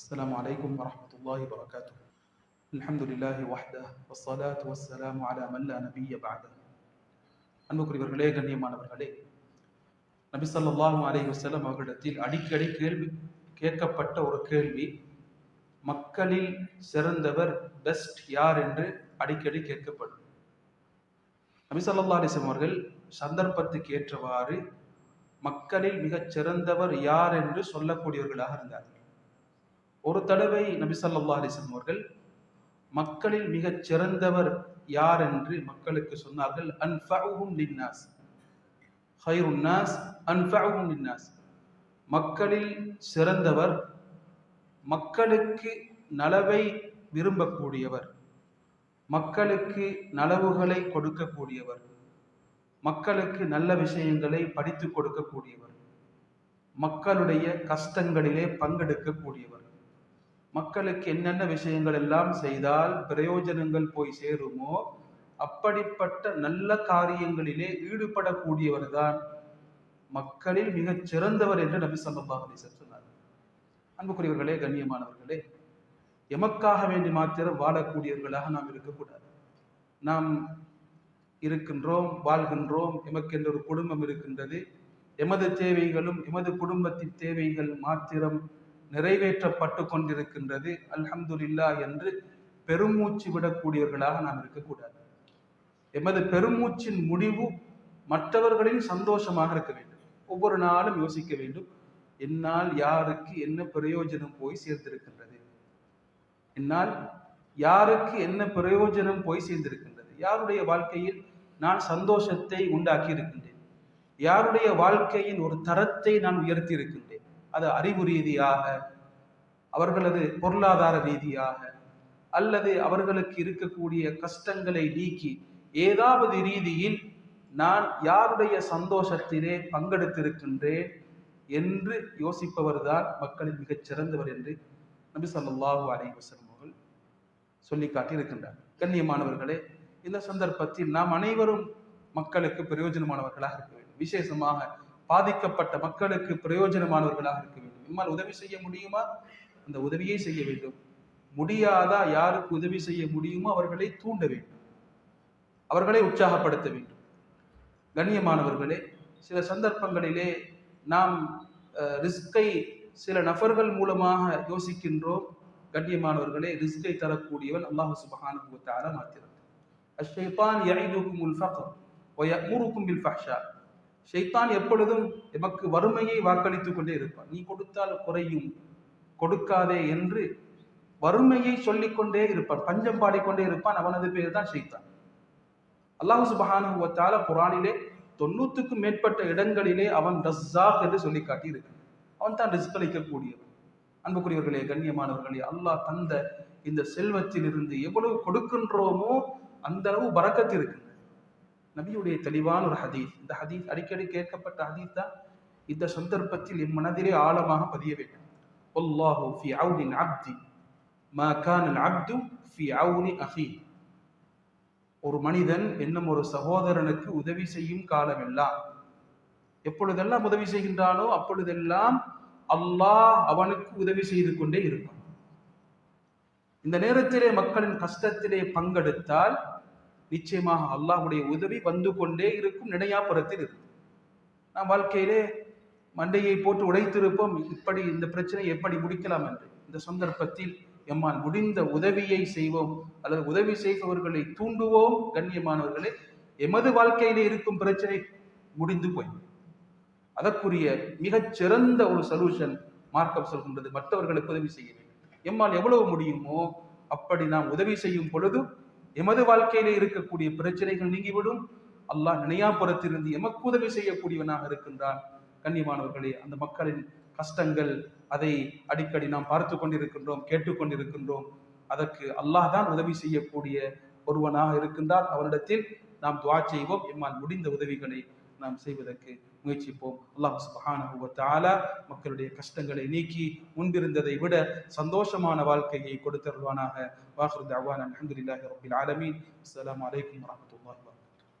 السلام عليكم ورحمة الله وبركاته الحمد لله وحده والصلاة والسلام على من لا نبي بعده அன்புக்குரியவர்களே கண்ணியமானவர்களே நபி ஸல்லல்லாஹு அலைஹி வஸல்லம் அவர்களிடத்தில் அடிக்கடி கேள்வி கேட்கப்பட்ட ஒரு கேள்வி மக்களில் சிறந்தவர் பெஸ்ட் யார் என்று அடிக்கடி கேட்கப்படும் நபி ஸல்லல்லாஹு அலைஹி வஸல்லம் அவர்கள் சந்தர்ப்பத்துக்கு ஏற்றவாறு மக்களில் மிகச் சிறந்தவர் யார் என்று சொல்லக்கூடியவர்களாக இருந்தார்கள் ஒரு தடவை நபிசல்லா அலிசன் அவர்கள் மக்களில் மிகச் சிறந்தவர் யார் என்று மக்களுக்கு சொன்னார்கள் அன்ஃபஉஹும் லின்னாஸ். ஹைருன் நாஸ் அன்ஃபஉஹும் லின்னாஸ். மக்களில் சிறந்தவர் மக்களுக்கு நலவை விரும்பக்கூடியவர் மக்களுக்கு நலவுகளை கொடுக்கக்கூடியவர் மக்களுக்கு நல்ல விஷயங்களை படித்து கொடுக்கக்கூடியவர் மக்களுடைய கஷ்டங்களிலே பங்கெடுக்கக்கூடியவர். மக்களுக்கு என்னென்ன விஷயங்கள் எல்லாம் செய்தால் பிரயோஜனங்கள் போய் சேருமோ அப்படிப்பட்ட நல்ல காரியங்களிலே ஈடுபடக்கூடியவர் தான் மக்களில் மிகச் சிறந்தவர் என்று நபி ஸல்லல்லாஹு அலைஹி சொன்னார். அன்புக்குரியவர்களே கண்ணியமானவர்களே எமக்காக வேண்டி மாத்திரம் வாழக்கூடியவர்களாக நாம் இருக்கக்கூடாது. நாம் இருக்கின்றோம் வாழ்கின்றோம் எமக்கென்ற ஒரு குடும்பம் இருக்கின்றது. எமது தேவைகளும் எமது குடும்பத்தின் தேவைகள் மாத்திரம் நிறைவேற்றப்பட்டு கொண்டிருக்கின்றது அல்ஹம்துல்லா என்று பெருமூச்சு விடக்கூடியவர்களாக நாம் இருக்கக்கூடாது. எமது பெருமூச்சின் முடிவு மற்றவர்களின் சந்தோஷமாக இருக்க வேண்டும். ஒவ்வொரு நாளும் யோசிக்க வேண்டும். என்னால் யாருக்கு என்ன பிரயோஜனம் போய் சேர்ந்திருக்கின்றது? என்னால் யாருக்கு என்ன பிரயோஜனம் போய் சேர்ந்திருக்கின்றது? யாருடைய வாழ்க்கையில் நான் சந்தோஷத்தை உண்டாக்கி இருக்கின்றேன் யாருடைய வாழ்க்கையின் ஒரு தரத்தை நான் உயர்த்தி இருக்கின்றேன் அது அறிவு ரீதியாக அவர்களது பொருளாதார ரீதியாக அல்லது அவர்களுக்கு இருக்கக்கூடிய கஷ்டங்களை நீக்கி ஏதாவது ரீதியில் நான் யாருடைய சந்தோஷத்திலே பங்கெடுத்திருக்கின்றேன் என்று யோசிப்பவர்தான் மக்களின் மிகச் சிறந்தவர் என்று நபி ஸல்லல்லாஹு அலைஹி அவர்கள் சொல்லி காட்டியிருக்கின்றார். கண்ணியமானவர்களே இந்த சந்தர்ப்பத்தில் நாம் அனைவரும் மக்களுக்கு பிரயோஜனமானவர்களாக இருக்க வேண்டும். விசேஷமாக பாதிக்கப்பட்ட மக்களுக்கு பிரயோஜனமானவர்களாக இருக்க வேண்டும். நம்மால் உதவி செய்ய முடியுமா? அந்த உதவியை செய்ய வேண்டும். முடியாதா யாருக்கு உதவி செய்ய முடியுமோ அவர்களை தூண்ட வேண்டும். அவர்களை உற்சாகப்படுத்த வேண்டும். கண்ணியமானவர்களே சில சந்தர்ப்பங்களிலே நாம் ரிஸ்கை சில நபர்கள் மூலமாக யோசிக்கின்றோம். கண்ணியமானவர்களே ரிஸ்கை தரக்கூடியவன் அல்லாஹு சுபஹானஹு மாத்திரம். அஷ்ஷைத்தான் யஇதுகுமுல் ஃபக்ர் வ பில் ஃபஹ்ஷா. ஷைத்தான் எப்பொழுதும் எமக்கு வறுமையை வாக்களித்துக் கொண்டே இருப்பான் நீ கொடுத்தால் குறையும் கொடுக்காதே என்று வறுமையை சொல்லிக்கொண்டே இருப்பான் பஞ்சம் பாடிக்கொண்டே இருப்பான். அவனது பேர் தான் ஷைத்தான். அல்லாஹு சுபஹானுவத்தால புராணிலே தொண்ணூத்துக்கும் மேற்பட்ட இடங்களிலே அவன் ரஸ்ஸாக் என்று சொல்லி காட்டி இருக்கு அவன் தான் ரிஸ்களிக்கக்கூடியவன். அன்புக்குரியவர்களே கண்ணியமானவர்களே அல்லாஹ் தந்த இந்த செல்வத்தில் இருந்து எவ்வளவு கொடுக்கின்றோமோ அந்த அளவு பறக்கத்து இருக்குங்க நபியுடைய தெளிவான ஒரு ஹதீஸ். இந்த ஹதீஸ் அடிக்கடி கேட்கப்பட்ட ஹதீஸ் தான் இந்த சந்தர்ப்பத்தில் என் மனதிலே ஆழமாக பதிய வேண்டும். அல்லாஹு ஃபி அவுனின் அப்தி மா அப்து ஃபி அவுனி அஹி ஒரு மனிதன் என்னும் ஒரு சகோதரனுக்கு உதவி செய்யும் காலமெல்லாம் எப்பொழுதெல்லாம் உதவி செய்கின்றானோ அப்பொழுதெல்லாம் அல்லாஹ் அவனுக்கு உதவி செய்து கொண்டே இருப்பான். இந்த நேரத்திலே மக்களின் கஷ்டத்திலே பங்கெடுத்தால் நிச்சயமாக அல்லாஹுடைய உதவி வந்து கொண்டே இருக்கும் நினையாப்புறத்தில் இருக்கும் நாம் வாழ்க்கையிலே மண்டையை போட்டு உடைத்திருப்போம். இப்படி இந்த பிரச்சனை எப்படி முடிக்கலாம் என்று. இந்த சந்தர்ப்பத்தில் எம்மால் முடிந்த உதவியை செய்வோம். அல்லது உதவி செய்பவர்களை தூண்டுவோம். கண்ணியமானவர்களே எமது வாழ்க்கையிலே இருக்கும் பிரச்சனை முடிந்து போய். அதற்குரிய மிகச் சிறந்த ஒரு சொல்யூஷன் மார்க்கம் சொல்கின்றது. மற்றவர்களுக்கு உதவி செய்ய வேண்டும். எம்மால் எவ்வளவு முடியுமோ அப்படி நாம் உதவி செய்யும் பொழுது எமது வாழ்க்கையிலே இருக்கக்கூடிய பிரச்சனைகள் நீங்கிவிடும். அல்லாஹ் நினையாப்புறத்திலிருந்து எமக்கு உதவி செய்யக்கூடியவனாக இருக்கின்றான். கண்ணியமானவர்களே அந்த மக்களின் கஷ்டங்கள் அதை அடிக்கடி நாம் பார்த்து கொண்டிருக்கின்றோம் கேட்டுக்கொண்டிருக்கின்றோம் அதற்கு அல்லாஹ் தான் உதவி செய்யக்கூடிய ஒருவனாக இருக்கின்றார் அவனிடத்தில் நாம் துவா செய்வோம். எம்மால் முடிந்த உதவிகளை நாம் செய்வதற்கு முயற்சிப்போம். அல்லாஹ் சுபஹானஹு வ தஆலா மக்களுடைய கஷ்டங்களை நீக்கி முன்பிருந்ததை விட சந்தோஷமான வாழ்க்கையை கொடுத்தருவானாக வாஹிரு தஅவானா அல்ஹம்துலில்லாஹி ரப்பில் ஆலமீன். அஸ்ஸலாமு அலைக்கும் வரஹ்மத்துல்லாஹி